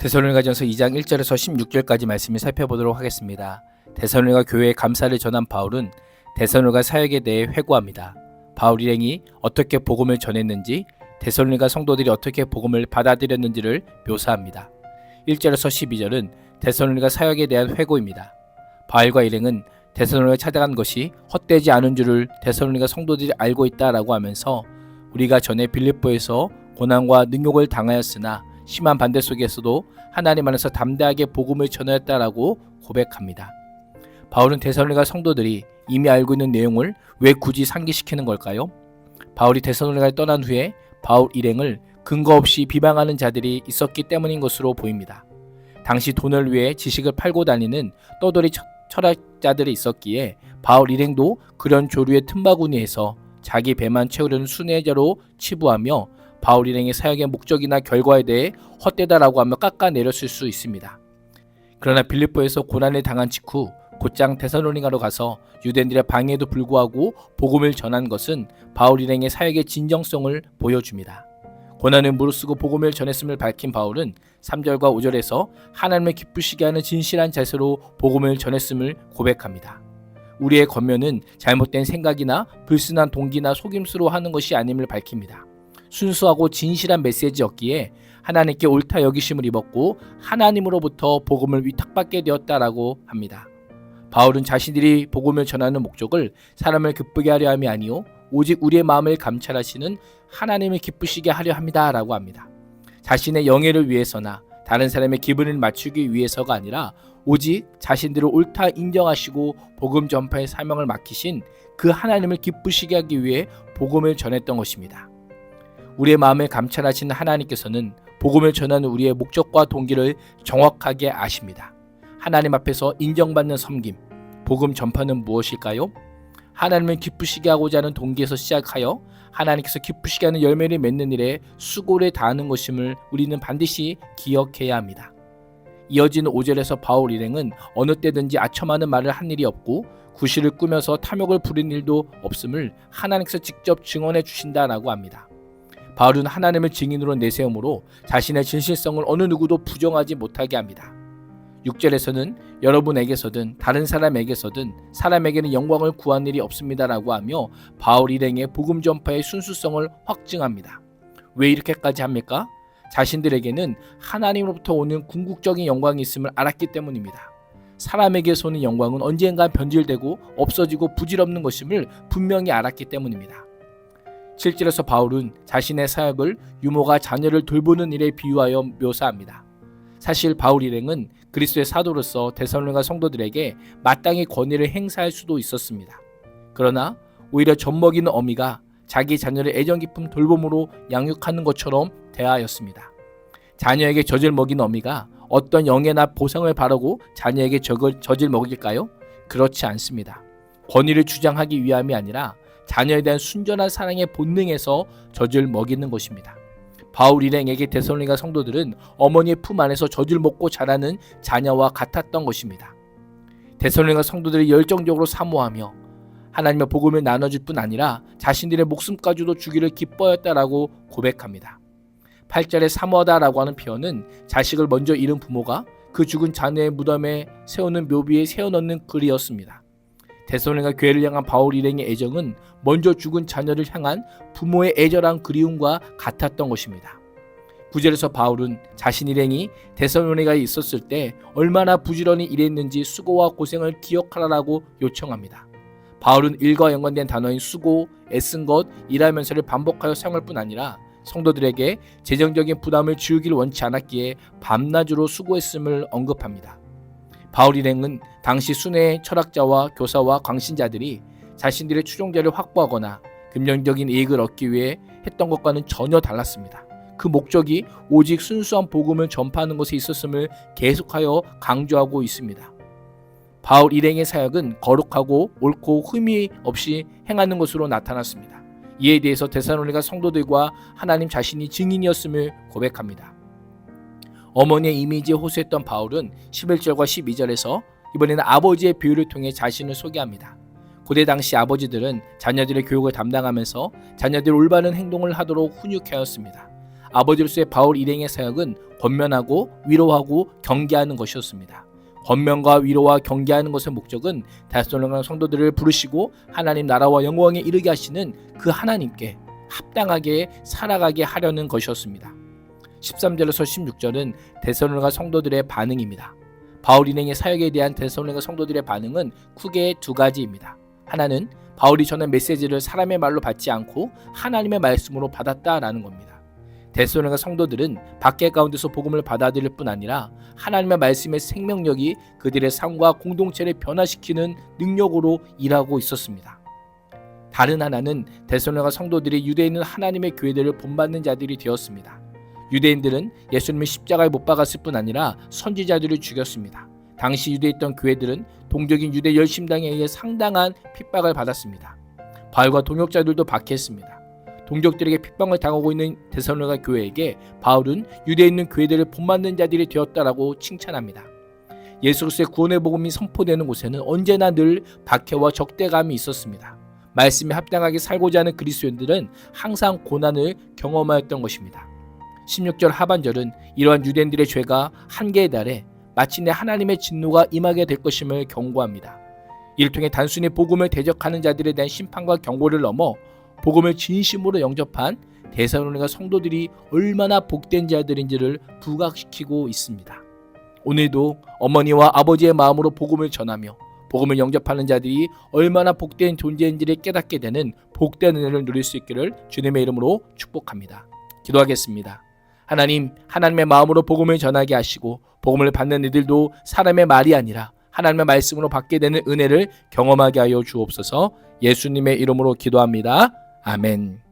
데살로니가전서 2장 1절에서 16절까지 말씀을 살펴보도록 하겠습니다. 데살로니가 교회에 감사를 전한 바울은 데살로니가 사역에 대해 회고합니다. 바울 일행이 어떻게 복음을 전했는지 데살로니가 성도들이 어떻게 복음을 받아들였는지를 묘사합니다. 1절에서 12절은 데살로니가 사역에 대한 회고입니다. 바울과 일행은 데살로니가 찾아간 것이 헛되지 않은 줄을 데살로니가 성도들이 알고 있다라고 하면서 우리가 전에 빌립보에서 고난과 능욕을 당하였으나 심한 반대 속에서도 하나님 안에서 담대하게 복음을 전하였다라고 고백합니다. 바울은 데살로니가 성도들이 이미 알고 있는 내용을 왜 굳이 상기시키는 걸까요? 바울이 데살로니가를 떠난 후에 바울 일행을 근거 없이 비방하는 자들이 있었기 때문인 것으로 보입니다. 당시 돈을 위해 지식을 팔고 다니는 떠돌이 철- 철학자들이 있었기에 바울 일행도 그런 조류의 틈바구니에서 자기 배만 채우려는 순회자로 치부하며 바울 일행의 사역의 목적이나 결과에 대해 헛되다라고 하며 깎아내렸을 수 있습니다. 그러나 빌립보에서 고난을 당한 직후 곧장 데살로니가로 가서 유대인들의 방해에도 불구하고 복음을 전한 것은 바울 일행의 사역의 진정성을 보여줍니다. 고난을 무릅쓰고 복음을 전했음을 밝힌 바울은 3절과 5절에서 하나님을 기쁘시게 하는 진실한 자세로 복음을 전했음을 고백합니다. 우리의 겉면은 잘못된 생각이나 불순한 동기나 속임수로 하는 것이 아님을 밝힙니다. 순수하고 진실한 메시지였기에 하나님께 옳다 여기심을 입었고 하나님으로부터 복음을 위탁받게 되었다라고 합니다. 바울은 자신들이 복음을 전하는 목적을 사람을 기쁘게 하려 함이 아니요 오직 우리의 마음을 감찰하시는 하나님을 기쁘시게 하려 합니다라고 합니다. 자신의 영예를 위해서나 다른 사람의 기분을 맞추기 위해서가 아니라 오직 자신들을 옳다 인정하시고 복음 전파의 사명을 맡기신 그 하나님을 기쁘시게 하기 위해 복음을 전했던 것입니다. 우리의 마음을 감찰하시는 하나님께서는 복음을 전하는 우리의 목적과 동기를 정확하게 아십니다. 하나님 앞에서 인정받는 섬김, 복음 전파는 무엇일까요? 하나님을 기쁘시게 하고자 하는 동기에서 시작하여 하나님께서 기쁘시게 하는 열매를 맺는 일에 수고를 다하는 것임을 우리는 반드시 기억해야 합니다. 이어지는 5절에서 바울 일행은 어느 때든지 아첨하는 말을 한 일이 없고 구실을 꾸며서 탐욕을 부린 일도 없음을 하나님께서 직접 증언해 주신다라고 합니다. 바울은 하나님을 증인으로 내세움으로 자신의 진실성을 어느 누구도 부정하지 못하게 합니다. 6절에서는 여러분에게서든 다른 사람에게서든 사람에게는 영광을 구한 일이 없습니다라고 하며 바울 일행의 복음 전파의 순수성을 확증합니다. 왜 이렇게까지 합니까? 자신들에게는 하나님으로부터 오는 궁극적인 영광이 있음을 알았기 때문입니다. 사람에게서 오는 영광은 언젠가 변질되고 없어지고 부질없는 것임을 분명히 알았기 때문입니다. 7절에서 바울은 자신의 사역을 유모가 자녀를 돌보는 일에 비유하여 묘사합니다. 사실 바울 일행은 그리스도의 사도로서 데살로니가 성도들에게 마땅히 권위를 행사할 수도 있었습니다. 그러나 오히려 젖먹이는 어미가 자기 자녀를 애정 깊은 돌봄으로 양육하는 것처럼 대하였습니다. 자녀에게 젖을 먹인 어미가 어떤 영예나 보상을 바라고 자녀에게 젖을 먹일까요? 그렇지 않습니다. 권위를 주장하기 위함이 아니라 자녀에 대한 순전한 사랑의 본능에서 젖을 먹이는 것입니다. 바울 일행에게 데살로니가 성도들은 어머니의 품 안에서 젖을 먹고 자라는 자녀와 같았던 것입니다. 데살로니가 성도들이 열정적으로 사모하며 하나님의 복음을 나눠줄 뿐 아니라 자신들의 목숨까지도 주기를 기뻐했다라고 고백합니다. 8절에 사모하다라고 하는 표현은 자식을 먼저 잃은 부모가 그 죽은 자녀의 무덤에 세우는 묘비에 세워넣는 글이었습니다. 데살로니가 교회를 향한 바울 일행의 애정은 먼저 죽은 자녀를 향한 부모의 애절한 그리움과 같았던 것입니다. 9절에서 바울은 자신 일행이 데살로니가에 있었을 때 얼마나 부지런히 일했는지 수고와 고생을 기억하라라고 요청합니다. 바울은 일과 연관된 단어인 수고, 애쓴 것, 일하면서를 반복하여 사용할 뿐 아니라 성도들에게 재정적인 부담을 지우기를 원치 않았기에 밤낮으로 수고했음을 언급합니다. 바울 일행은 당시 순회 철학자와 교사와 광신자들이 자신들의 추종자를 확보하거나 금전적인 이익을 얻기 위해 했던 것과는 전혀 달랐습니다. 그 목적이 오직 순수한 복음을 전파하는 것에 있었음을 계속하여 강조하고 있습니다. 바울 일행의 사역은 거룩하고 옳고 흠이 없이 행하는 것으로 나타났습니다. 이에 대해서 데살로니가 성도들과 하나님 자신이 증인이었음을 고백합니다. 어머니의 이미지에 호소했던 바울은 11절과 12절에서 이번에는 아버지의 비유를 통해 자신을 소개합니다. 고대 당시 아버지들은 자녀들의 교육을 담당하면서 자녀들이 올바른 행동을 하도록 훈육하였습니다. 아버지로서의 바울 일행의 사역은 권면하고 위로하고 경계하는 것이었습니다. 권면과 위로와 경계하는 것의 목적은 데살로니가 성도들을 부르시고 하나님 나라와 영광에 이르게 하시는 그 하나님께 합당하게 살아가게 하려는 것이었습니다. 13절에서 16절은 데살로니가 성도들의 반응입니다. 바울 일행의 사역에 대한 데살로니가 성도들의 반응은 크게 두 가지입니다. 하나는 바울이 전한 메시지를 사람의 말로 받지 않고 하나님의 말씀으로 받았다라는 겁니다. 데살로니가 성도들은 밖에 가운데서 복음을 받아들일 뿐 아니라 하나님의 말씀의 생명력이 그들의 삶과 공동체를 변화시키는 능력으로 일하고 있었습니다. 다른 하나는 데살로니가 성도들이 있는 하나님의 교회들을 본받는 자들이 되었습니다. 유대인들은 예수님을 십자가에 못 박았을 뿐 아니라 선지자들을 죽였습니다. 당시 유대에 있던 교회들은 동적인 유대 열심당에 의해 상당한 핍박을 받았습니다. 바울과 동역자들도 박해했습니다. 동족들에게 핍박을 당하고 있는 데살로니가 교회에게 바울은 유대에 있는 교회들을 본받는 자들이 되었다라고 칭찬합니다. 예수 그리스도의 구원의 복음이 선포되는 곳에는 언제나 늘 박해와 적대감이 있었습니다. 말씀에 합당하게 살고자 하는 그리스도인들은 항상 고난을 경험하였던 것입니다. 16절 하반절은 이러한 유대인들의 죄가 한계에 달해 마침내 하나님의 진노가 임하게 될 것임을 경고합니다. 이를 통해 단순히 복음을 대적하는 자들에 대한 심판과 경고를 넘어 복음을 진심으로 영접한 대사로니가 성도들이 얼마나 복된 자들인지를 부각시키고 있습니다. 오늘도 어머니와 아버지의 마음으로 복음을 전하며 복음을 영접하는 자들이 얼마나 복된 존재인지를 깨닫게 되는 복된 은혜를 누릴 수 있기를 주님의 이름으로 축복합니다. 기도하겠습니다. 하나님, 하나님의 마음으로 복음을 전하게 하시고 복음을 받는 이들도 사람의 말이 아니라 하나님의 말씀으로 받게 되는 은혜를 경험하게 하여 주옵소서. 예수님의 이름으로 기도합니다. 아멘.